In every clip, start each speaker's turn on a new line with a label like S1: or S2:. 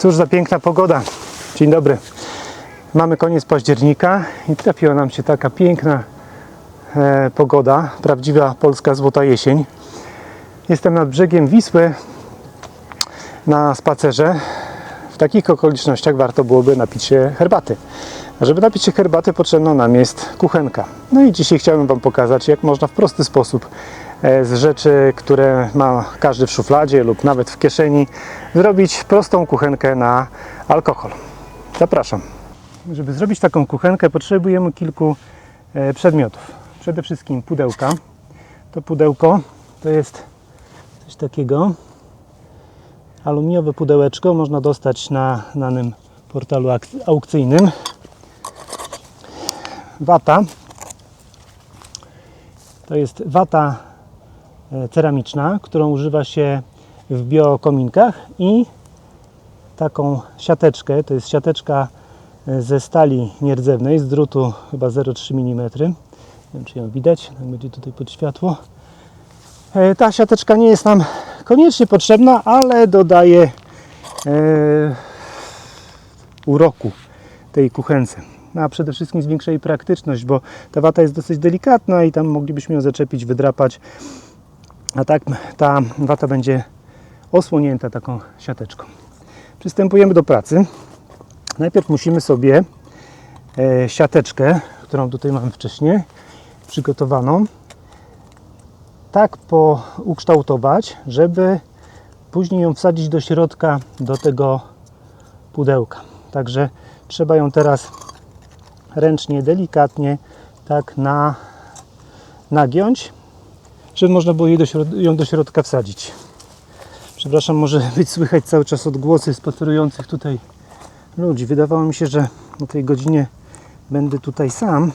S1: Cóż za piękna pogoda. Dzień dobry. Mamy koniec października i trafiła nam się taka piękna e, pogoda, prawdziwa polska złota jesień. Jestem nad brzegiem Wisły na spacerze. W takich okolicznościach warto byłoby napić się herbaty. A żeby napić się herbaty potrzebna nam jest kuchenka. No i dzisiaj chciałbym Wam pokazać, jak można w prosty sposób z rzeczy, które ma każdy w szufladzie lub nawet w kieszeni, zrobić prostą kuchenkę na alkohol. Zapraszam. Żeby zrobić taką kuchenkę potrzebujemy kilku e, przedmiotów. Przede wszystkim pudełka. To pudełko to jest coś takiego. Aluminiowe pudełeczko można dostać na danym portalu aukcyjnym. Wata. To jest wata e, ceramiczna, którą używa się w biokominkach i taką siateczkę. To jest siateczka e, ze stali nierdzewnej, z drutu chyba 0,3 mm. Nie wiem, czy ją widać, tak będzie tutaj pod światło. E, Ta siateczka nie jest nam koniecznie potrzebna, ale dodaje e, uroku tej kuchence. A przede wszystkim zwiększa jej praktyczność, bo ta wata jest dosyć delikatna i tam moglibyśmy ją zaczepić, wydrapać. A tak ta wata będzie osłonięta taką siateczką. Przystępujemy do pracy. Najpierw musimy sobie e, siateczkę, którą tutaj mamy wcześniej przygotowaną, tak poukształtować, żeby później ją wsadzić do środka do tego pudełka. Także trzeba ją teraz ręcznie, delikatnie tak na, nagiąć, żeby można było do ją do środka wsadzić. Przepraszam, może być słychać cały czas odgłosy spacerujących tutaj ludzi. Wydawało mi się, że o tej godzinie będę tutaj sam,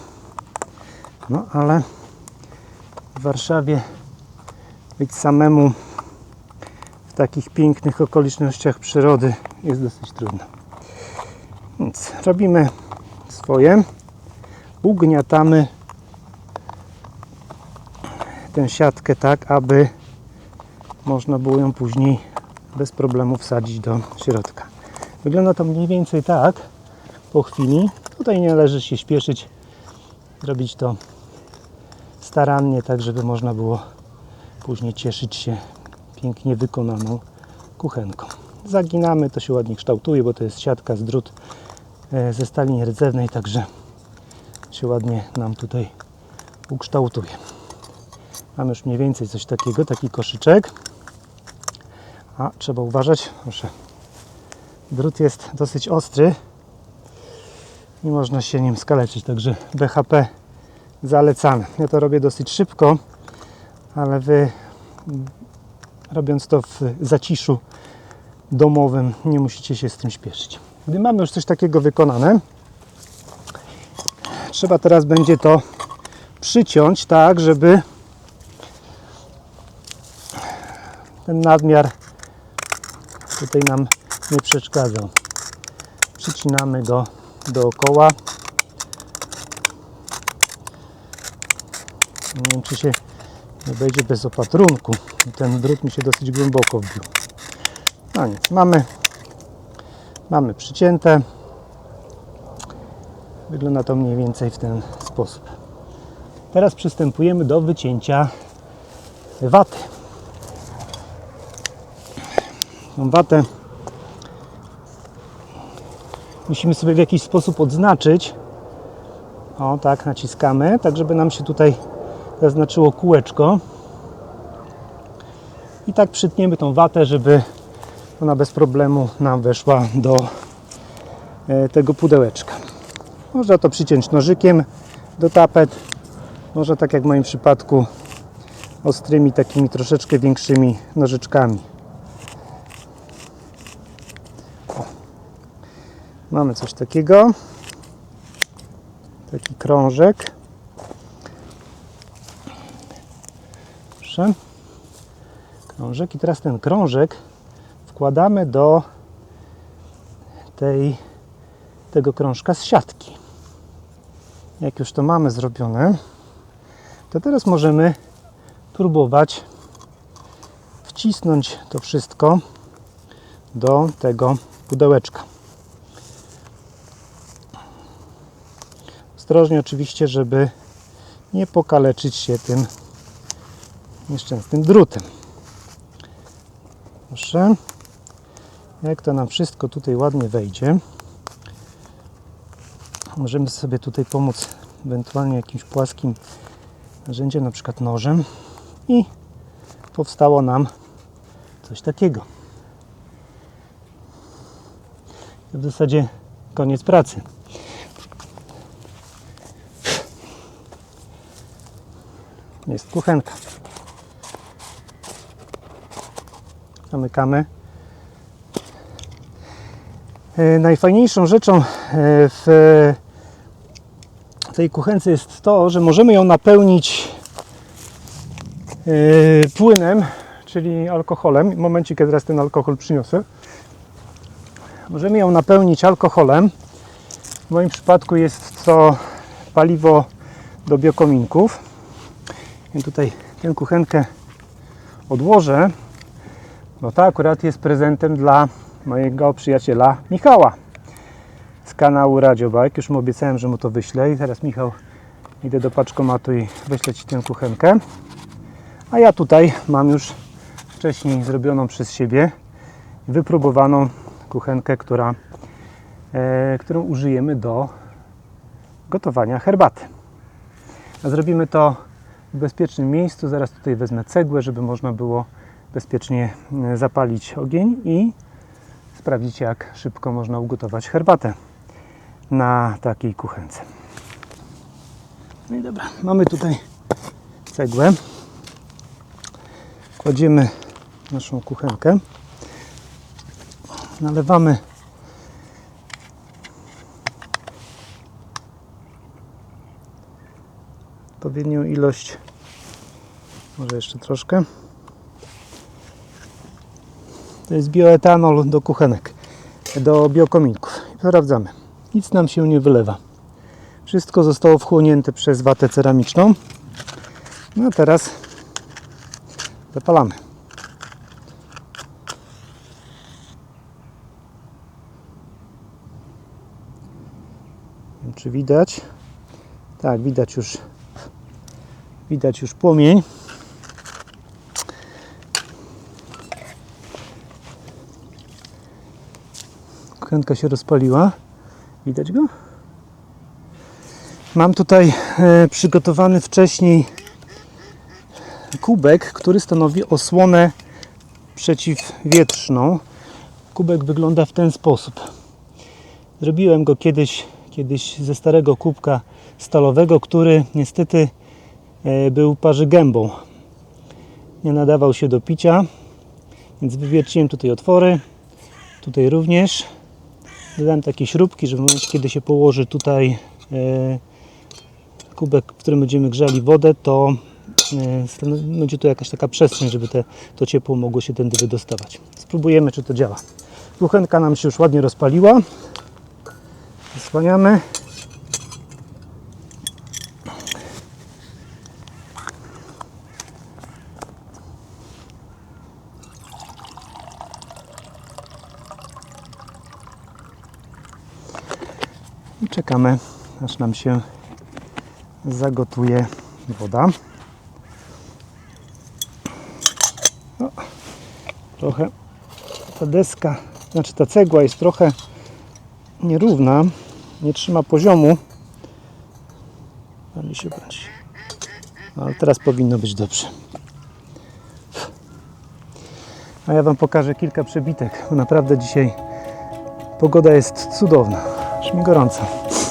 S1: no ale w Warszawie być samemu w takich pięknych okolicznościach przyrody jest dosyć trudno. Więc robimy swoje, ugniatamy tę siatkę tak, aby można było ją później bez problemu wsadzić do środka. Wygląda to mniej więcej tak po chwili. Tutaj nie należy się śpieszyć, robić to starannie, tak żeby można było później cieszyć się pięknie wykonaną kuchenką. Zaginamy, to się ładnie kształtuje, bo to jest siatka z drut e, ze stali nierdzewnej, także się ładnie nam tutaj ukształtuje. Mamy już mniej więcej coś takiego, taki koszyczek. A trzeba uważać, proszę. Drut jest dosyć ostry i można się nim skaleczyć, także BHP zalecane. Ja to robię dosyć szybko, ale Wy robiąc to w zaciszu domowym nie musicie się z tym śpieszyć. Gdy mamy już coś takiego wykonane, trzeba teraz będzie to przyciąć tak, żeby ten nadmiar tutaj nam nie przeszkadzał. Przycinamy go dookoła. Nie wiem, czy się nie będzie bez opatrunku. Ten drut mi się dosyć głęboko wbił. No nic, mamy, mamy przycięte. Wygląda to mniej więcej w ten sposób. Teraz przystępujemy do wycięcia waty. Tą watę musimy sobie w jakiś sposób odznaczyć. O, tak, naciskamy, tak żeby nam się tutaj zaznaczyło kółeczko. I tak przytniemy tą watę, żeby ona bez problemu nam weszła do e, tego pudełeczka. Można to przyciąć nożykiem do tapet. Może tak jak w moim przypadku ostrymi, takimi troszeczkę większymi nożyczkami. Mamy coś takiego. Taki krążek. Proszę. Krążek. I teraz ten krążek wkładamy do tej, tego krążka z siatki. Jak już to mamy zrobione, to teraz możemy próbować wcisnąć to wszystko do tego pudełeczka. Ostrożnie oczywiście, żeby nie pokaleczyć się tym nieszczęsnym drutem. Proszę. Jak to nam wszystko tutaj ładnie wejdzie, możemy sobie tutaj pomóc ewentualnie jakimś płaskim narzędziem, na przykład nożem i powstało nam coś takiego. W zasadzie koniec pracy. Jest kuchenka. Zamykamy. E, Najfajniejszą rzeczą e, w tej kuchence jest to, że możemy ją napełnić e, płynem, czyli alkoholem. Kiedy teraz ten alkohol przyniosę, możemy ją napełnić alkoholem. W moim przypadku jest to paliwo do biokominków. I tutaj tę kuchenkę odłożę, bo ta akurat jest prezentem dla mojego przyjaciela Michała z kanału Radziobajk. Już mu obiecałem, że mu to wyślę i teraz Michał idę do paczkomatu i wyślę Ci tę kuchenkę. A ja tutaj mam już wcześniej zrobioną przez siebie wypróbowaną kuchenkę, która, e, którą użyjemy do gotowania herbaty. A zrobimy to w bezpiecznym miejscu. Zaraz tutaj wezmę cegłę, żeby można było bezpiecznie e, zapalić ogień i sprawdzić, jak szybko można ugotować herbatę na takiej kuchence. No i dobra, mamy tutaj cegłę. Kładziemy naszą kuchenkę. Nalewamy odpowiednią ilość, może jeszcze troszkę. To jest bioetanol do kuchenek, do biokominków. Sprawdzamy. Nic nam się nie wylewa. Wszystko zostało wchłonięte przez watę ceramiczną. No a teraz zapalamy. Wiem, czy widać? Tak, widać już widać już płomień. Kuchenka się rozpaliła. Widać go? Mam tutaj e, przygotowany wcześniej kubek, który stanowi osłonę przeciwwietrzną. Kubek wygląda w ten sposób. Zrobiłem go kiedyś, kiedyś ze starego kubka stalowego, który niestety e, był parzygębą. Nie nadawał się do picia, więc wywierciłem tutaj otwory. Tutaj również. Dodałem takie śrubki, że w momencie, kiedy się położy tutaj e, kubek, w którym będziemy grzali wodę, to e, będzie tu jakaś taka przestrzeń, żeby te, to ciepło mogło się tędy wydostawać. Spróbujemy, czy to działa. Kuchenka nam się już ładnie rozpaliła. Zasłaniamy. I czekamy, aż nam się zagotuje woda. Trochę ta deska, znaczy ta cegła jest trochę nierówna, nie trzyma poziomu. Ale się kręci. Ale teraz powinno być dobrze. A ja Wam pokażę kilka przebitek, bo naprawdę dzisiaj pogoda jest cudowna. Aż mi gorąco.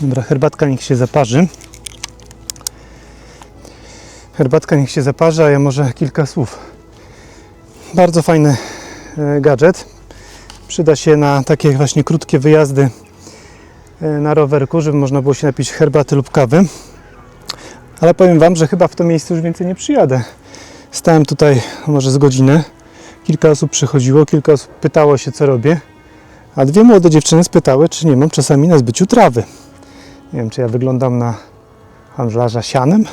S1: Dobra, herbatka niech się zaparzy. Herbatka niech się zaparzy, a ja może kilka słów. Bardzo fajny e, gadżet. Przyda się na takie właśnie krótkie wyjazdy e, na rowerku, żeby można było się napić herbaty lub kawy. Ale powiem Wam, że chyba w to miejsce już więcej nie przyjadę. Stałem tutaj może z godzinę. Kilka osób przychodziło, kilka osób pytało się, co robię. A dwie młode dziewczyny spytały, czy nie mam czasami na zbyciu trawy. Nie wiem, czy ja wyglądam na handlarza sianem.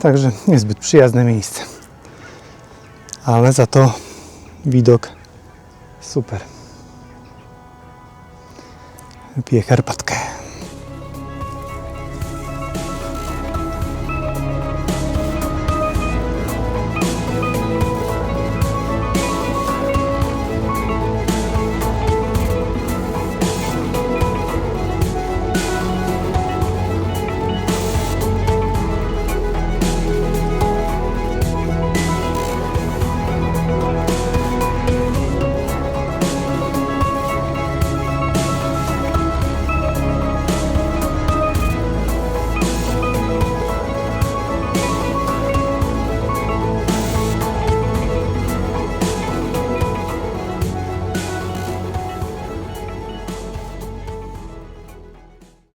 S1: Także niezbyt przyjazne miejsce. Ale za to widok super. Piję herbatkę.